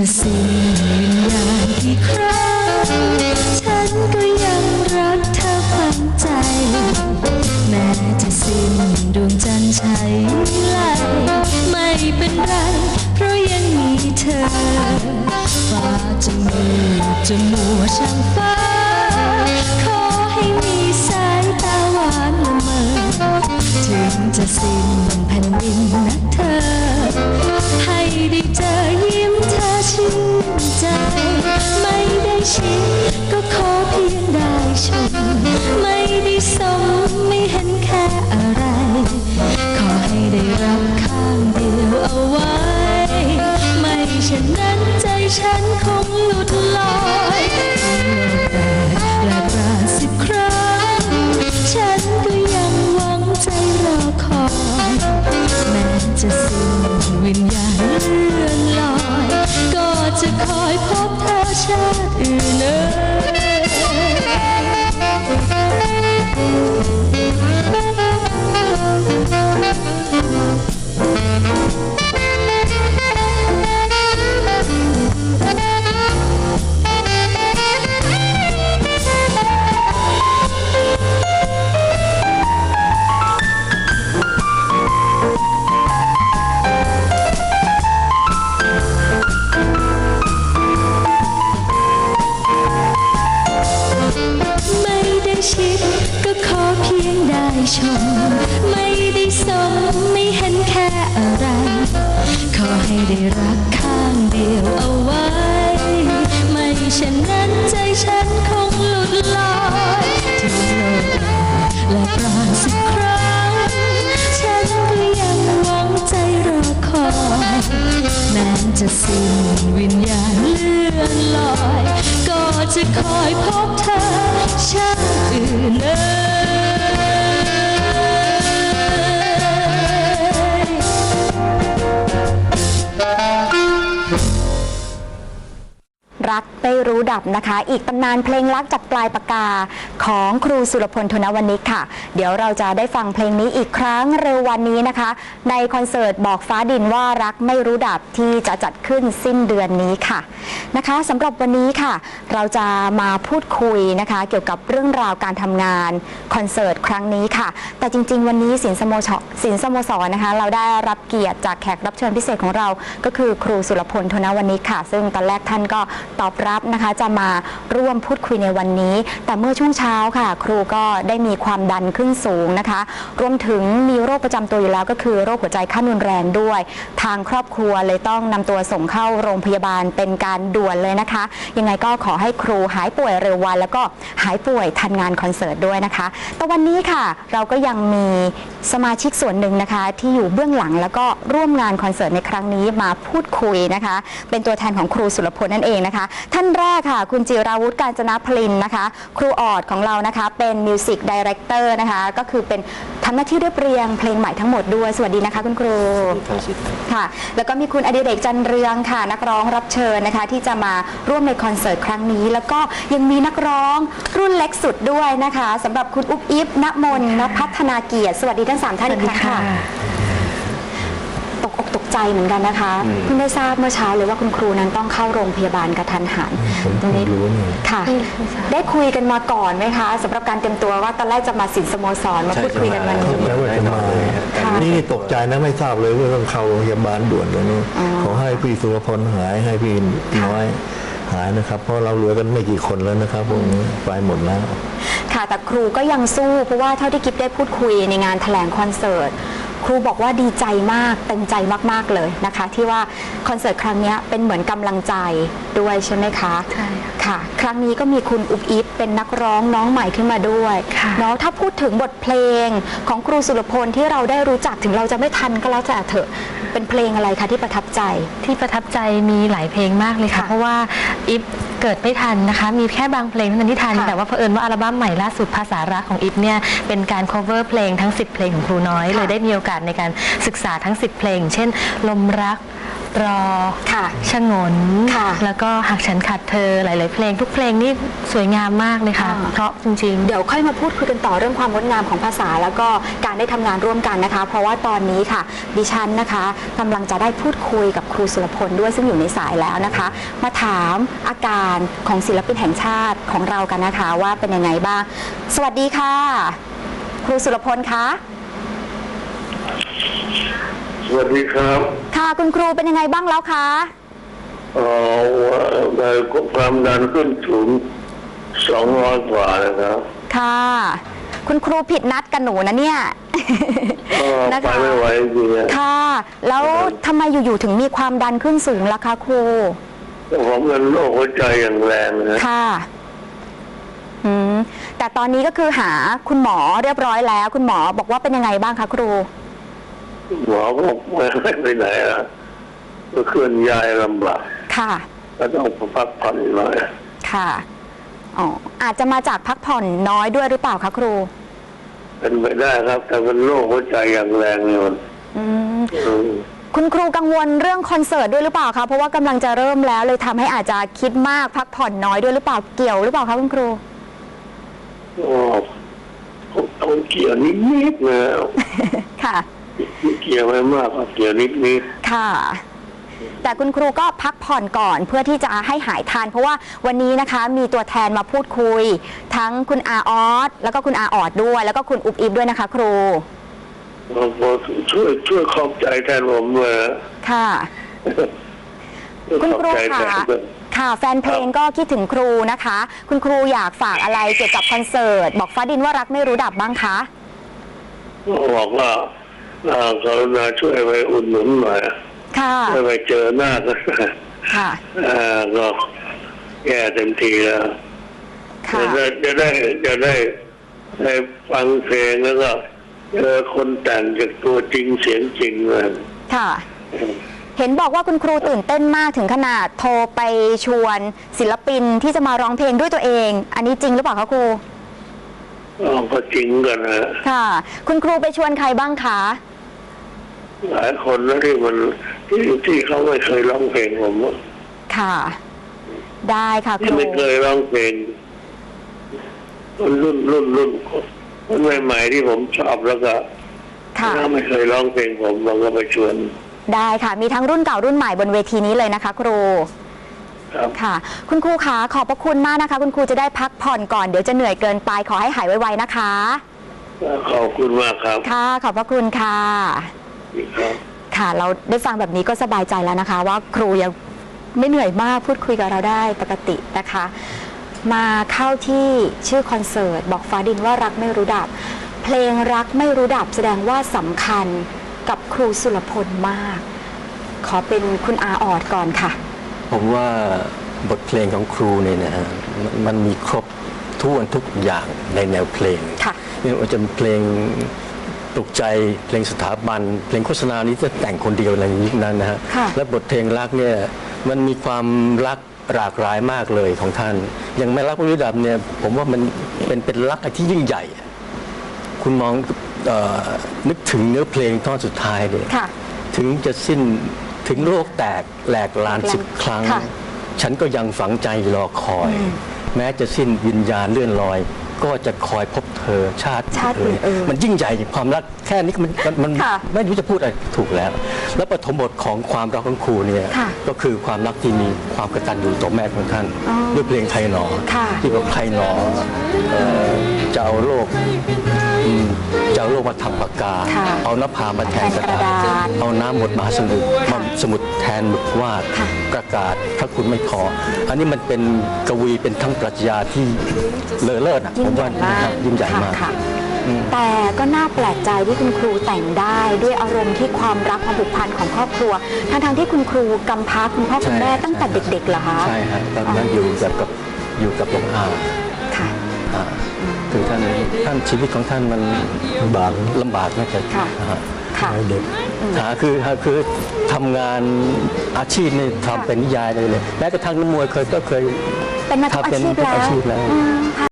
จะสิ้นวิญญาณกี่ครั้ง ฉันก็ยังรักเธอฝังใจ แม้จะสิ้นดวงจันทร์ใช้ไลไม่เป็นไร เพราะยังมีเธอฟ้าจะมืดจะมัวช่างฟ้า ขอให้มีสายตาหวานละเมอถึงจะสิ้น ได้รักข้างเดียวเอาไว้ ไม่เช่นนั้นใจฉันคงหลุดลอยถึงโลกและปราณสิบครั้ง ฉันก็ยังหวังใจรอคอยแม้จะสิ้นวิญญาณเลื่อนลอย ก็จะคอยพบเธอชาติอื่นเล ไม่รู้ดับนะคะ อีกตำนานเพลงรักจากปลายปากกาของครูสุรพลธนวณิกค่ะ เดี๋ยวเราจะได้ฟังเพลงนี้อีกครั้งเร็ววันนี้นะคะ ในคอนเสิร์ตบอกฟ้าดินว่ารักไม่รู้ดับที่จะจัดขึ้นสิ้นเดือนนี้ค่ะนะคะสำหรับวันนี้ค่ะ เราจะมาพูดคุยนะคะ เกี่ยวกับเรื่องราวการทำงานคอนเสิร์ตครั้งนี้ค่ะ แต่จริง ๆ วันนี้สินสโมชสินสโมสรนะคะ เราได้รับเกียรติจากแขกรับเชิญพิเศษของเรา ก็คือครูสุรพลธนวณิกค่ะ ซึ่งตอนแรกท่านก็ตอบรับนะคะจะมาร่วมพูดคุยในวันนี้ แต่เมื่อช่วงเช้าค่ะ ครูก็ได้มีความดันขึ้นสูงนะคะ รวมถึงมีโรคประจำตัวอยู่แล้วก็คือโรคหัวใจขั้นรุนแรงด้วย ทางครอบครัวเลยต้องนำตัวส่งเข้าโรงพยาบาลเป็นการด่วนเลยนะคะ ยังไงก็ขอให้ครูหายป่วยเร็ววัน แล้วก็หายป่วยทันงานคอนเสิร์ตด้วยนะคะ แต่วันนี้ค่ะเราก็ยังมีสมาชิกส่วนหนึ่งนะคะ ที่อยู่เบื้องหลังแล้วก็ร่วมงานคอนเสิร์ตในครั้งนี้มาพูดคุยนะคะ เป็นตัวแทนของครูสุรพลนั่นเองนะคะท่านแรกค่ะ คุณจิราวุฒิการจนพลินนะคะ ครูออดของเรานะคะ เป็นมิวสิกดีเรคเตอร์นะคะ ก็คือเป็นทำหน้าที่เรียบเรียงเพลงใหม่ทั้งหมดด้วย สวัสดีนะคะ คุณครูค่ะ แล้วก็มีคุณอดิเรกจันเรืองค่ะ นักร้องรับเชิญนะคะ ที่จะมาร่วมในคอนเสิร์ตครั้งนี้ แล้วก็ยังมีนักร้องรุ่นเล็กสุดด้วยนะคะสำหรับคุณอุ๊บอิ๊บณมนณพัฒนาเกียรติ สวัสดีทั้งสามท่านอีกครั้งค่ะตกอกตก ใจเหมือนกันนะคะเพิ่งได้ทราบเมื่อเช้าเลยว่าคุณครูนั้นต้องเข้าโรงพยาบาลกระทันหันผมตรงนี้รู้นี่ค่ะ ได้คุยกันมาก่อนไหมคะสำหรับการเตรียมตัวว่าตอนแรกจะมาสินสโมสรมาพูดคุยกันวันนี้แล้วว่าจะมาค่ะนี่ตกใจนะไม่ทราบเลยว่าต้องเข้าโรงพยาบาลด่วนเลยนี่ขอให้พี่สุรพลหายให้พี่น้อยหายนะครับ เพราะเราเหลือกันไม่กี่คนแล้วนะครับพวกนี้ไปหมดแล้วค่ะแต่ครูก็ยังสู้เพราะว่าเท่าที่กิฟได้พูดคุยในงานแถลงคอนเสิร์ต ครูบอกว่าดีใจมากเต็มใจมาก ๆ เลยนะคะ ที่ว่าคอนเสิร์ตครั้งเนี้ยเป็นเหมือนกำลังใจด้วยใช่ไหมคะใช่ค่ะ ครั้งนี้ก็มีคุณอุบอิฟเป็นนักร้องน้องใหม่ขึ้นมาด้วยค่ะเนาะถ้าพูดถึงบทเพลงของครูสุรพลที่เราได้รู้จักถึงเราจะไม่ทันก็แล้วแต่เถอะเป็นเพลงอะไรคะที่ประทับใจที่ประทับใจมีหลายเพลงมากเลยค่ะค่ะเพราะว่าอิฟ เกิดไม่ทันนะคะ มีแค่บางเพลงเท่านั้นที่ทันค่ะแต่ว่าเผอิญว่าอัลบั้มใหม่ล่าสุดภาษารักของอิฟเนี่ยเป็นการ cover เพลงทั้ง 10 เพลงของครูน้อยค่ะเลยได้มีโอกาสในการศึกษาทั้ง 10 เพลง เช่น ลมรัก รอค่ะชะงน ค่ะแล้วก็หากฉันขาดเธอหลาย ๆ เพลง ทุกเพลงนี่สวยงามมากเลยค่ะ อ่า เพราะจริง ๆ เดี๋ยวค่อยมาพูดคุยกันต่อเรื่องความงดงามของภาษา แล้วก็การได้ทำงานร่วมกันนะคะ เพราะว่าตอนนี้ค่ะ ดิฉันนะคะกำลังจะได้พูดคุยกับครูสุรพลด้วยซึ่งอยู่ในสายแล้วนะคะ มาถามอาการของศิลปินแห่งชาติของเรากันนะคะ ว่าเป็นยังไงบ้าง สวัสดีค่ะ ครูสุรพลคะ สวัสดีครับ ค่ะคุณครูเป็นยังไงบ้างแล้วคะเอ่อว่าเอ่อความดันขึ้นสูงสองร้อยกว่านะครับ ค่ะ คุณครูผิดนัดกับหนูนะเนี่ยเอ่อนะไปคะไม่ไหวจริงๆอะค่ะ แล้วทำไมอยู่ๆถึงมีความดันขึ้นสูงล่ะคะครูผมเป็นโรคหัวใจอย่างแรงนะค่ะอืมแต่ตอนนี้ก็คือหาคุณหมอเรียบร้อยแล้ว คุณหมอบอกว่าเป็นยังไงบ้างคะครู หมอบอกไม่ให้ไปไหนอะก็เคลื่อนย้ายลำบากค่ะ ก็ต้องพักผ่อนหน่อยค่ะอ๋ออาจจะมาจากพักผ่อนน้อยด้วยหรือเปล่าคะครู เป็นไปได้ครับ แต่เป็นโรคหัวใจอย่างแรงเนี่ยมันอืมอืมคุณครูกังวลเรื่องคอนเสิร์ตด้วยหรือเปล่าคะเพราะว่ากำลังจะเริ่มแล้วเลยทำให้อาจจะคิดมากพักผ่อนน้อยด้วยหรือเปล่าเกี่ยวหรือเปล่าคะคุณครูโอ้ต้องเกี่ยวนิดๆนะค่ะ เกี่ยวไม่มากครับเกี่ยวนิดค่ะ แต่คุณครูก็พักผ่อนก่อนเพื่อที่จะให้หายทันเพราะว่าวันนี้นะคะมีตัวแทนมาพูดคุย ทั้งคุณอาออสแล้วก็คุณอาออดด้วย แล้วก็คุณอุบอิบด้วยนะคะ ครูๆผมช่วยช่วยขอบใจแทนผมเลยนะค่ะ คุณครูขอบใจค่ะแทนด้วยค่ะ แฟนเพลงก็คิดถึงครูนะคะ คุณครูอยากฝากอะไรเกี่ยวกับคอนเสิร์ต บอกฟ้าดินว่ารักไม่รู้ดับบ้างคะ บอกว่า อ่ากรุณาช่วยไปอุดหนุนหน่อยค่ะช่วยไปเจอหน้ากันค่ะอ่าก็แย่เต็มทีแล้วค่ะจะได้จะได้จะได้ได้ฟังเพลงแล้วก็เจอคนแต่งจากตัวจริงเสียงจริงเลยค่ะเห็นบอกว่าคุณครูตื่นเต้นมากถึงขนาดโทรไปชวนศิลปินที่จะมาร้องเพลงด้วยตัวเอง อันนี้จริงหรือเปล่าคะครูอ๋อก็จริงกันนะค่ะ คุณครูไปชวนใครบ้างคะ หลายคนนะที่มันที่ที่เขาไม่เคยร้องเพลงผมอะค่ะ ได้ค่ะคที่รูไม่เคยร้องเพลงรุ่นรุ่นรุ่นรุ่นคนใหม่ๆที่ผมชอบแล้วก็ค่ะถ้าไม่เคยร้องเพลงผมมันก็ไปชวน ได้ค่ะ มีทั้งรุ่นเก่ารุ่นใหม่บนเวทีนี้เลยนะคะ ครูครับค่ะ คุณครูคะขอบพระคุณมากนะคะ คุณครูจะได้พักผ่อนก่อนเดี๋ยวจะเหนื่อยเกินไปขอให้หายไวๆนะคะ ขอบคุณมากครับ ค่ะ ขอบพระคุณค่ะ ครับ ค่ะ เราได้ฟังแบบนี้ก็สบายใจแล้วนะคะ ว่าครูยังไม่เหนื่อยมากพูดคุยกับเราได้ปกตินะคะ มาเข้าที่ชื่อคอนเสิร์ต บอกฟ้าดินว่ารักไม่รู้ดับ เพลงรักไม่รู้ดับแสดงว่าสำคัญกับครูสุรพลมาก ขอเป็นคุณอาออดก่อนค่ะ ผมว่าบทเพลงของครูเนี่ยนะฮะมันมันมีครบทุกวันทุกอย่างในแนวเพลงค่ะ ไม่ว่าจะเป็นเพลง ปลุกใจเพลงสถาบัน เพลงโฆษณานี้จะแต่งคนเดียวในยุคนั้นนะฮะค่ะและบทเพลงรักเนี่ยมันมีความรักหลากหลายมากเลยของท่าน อย่างไม่รักไม่รู้ดับเนี่ยผมว่ามันเป็นเป็นรักที่ยิ่งใหญ่ คุณมองเออนึกถึงเนื้อเพลงท่อนสุดท้ายเนี่ยค่ะถึงจะสิ้นถึงโลกแตกแหลกลานแหลกลานสิบครั้งค่ะฉันก็ยังฝังใจรอคอย แม้จะสิ้นวิญญาณเลื่อนลอย ก็จะคอยพบเธอชาติชาติอื่นเอ่ยมันยิ่งใหญ่ความรักแค่นี้มันมันมันค่ะไม่รู้จะพูดอะไรถูกแล้ว แล้วปฐมบทของความรักของครูเนี่ยค่ะก็คือความรักที่มีความกตัญญูต่อแม่ของท่านด้วยเพลงไทยหนอค่ะ ที่บอกไทยหนอเอ่อจะเอาโลกอืม จะเอาโลกมาทำปากกาค่ะเอานภามาแทนกระแทนกระดาดาษษเอาน้ำหมดมหาสมุทรมาสมุดแทนหมึกวาดค่ะประกาศถ้าคุณไม่พอ อันนี้มันเป็นกวีเป็นทั้งปรัชญาที่เลอเลิศอะยิ่ผงมใหญ่ว่านะมาคกรับยิ่งใหญ่ค่ะมากค่ะแต่ก็น่าแปลกใจที่คุณครูแต่งได้ด้วยอารมณ์ที่ความรักความผูกพันของครอบครัวทั้งๆที่คุณครูกำพร้าคุณพ่อคุณแม่ตั้งแต่เด็กๆเหรอคะใช่ครับตอนนั้นอยู่กับกับอยู่กับหลวงอาค่ะอ่า คือท่านท่านชีวิตของท่านมันลำบากลำบากนะครัค่ะนะฮะค่ะ เด็กหาคือหาคือทำงานอาชีพนี่ทำเป็นนิยายเลยเลยแม้กระทั่งนักมวยเคยก็เคยเป็นมาทุกอาชีพทำเป็นทุกแล้วอาชีพแล้ว อืมค่ะ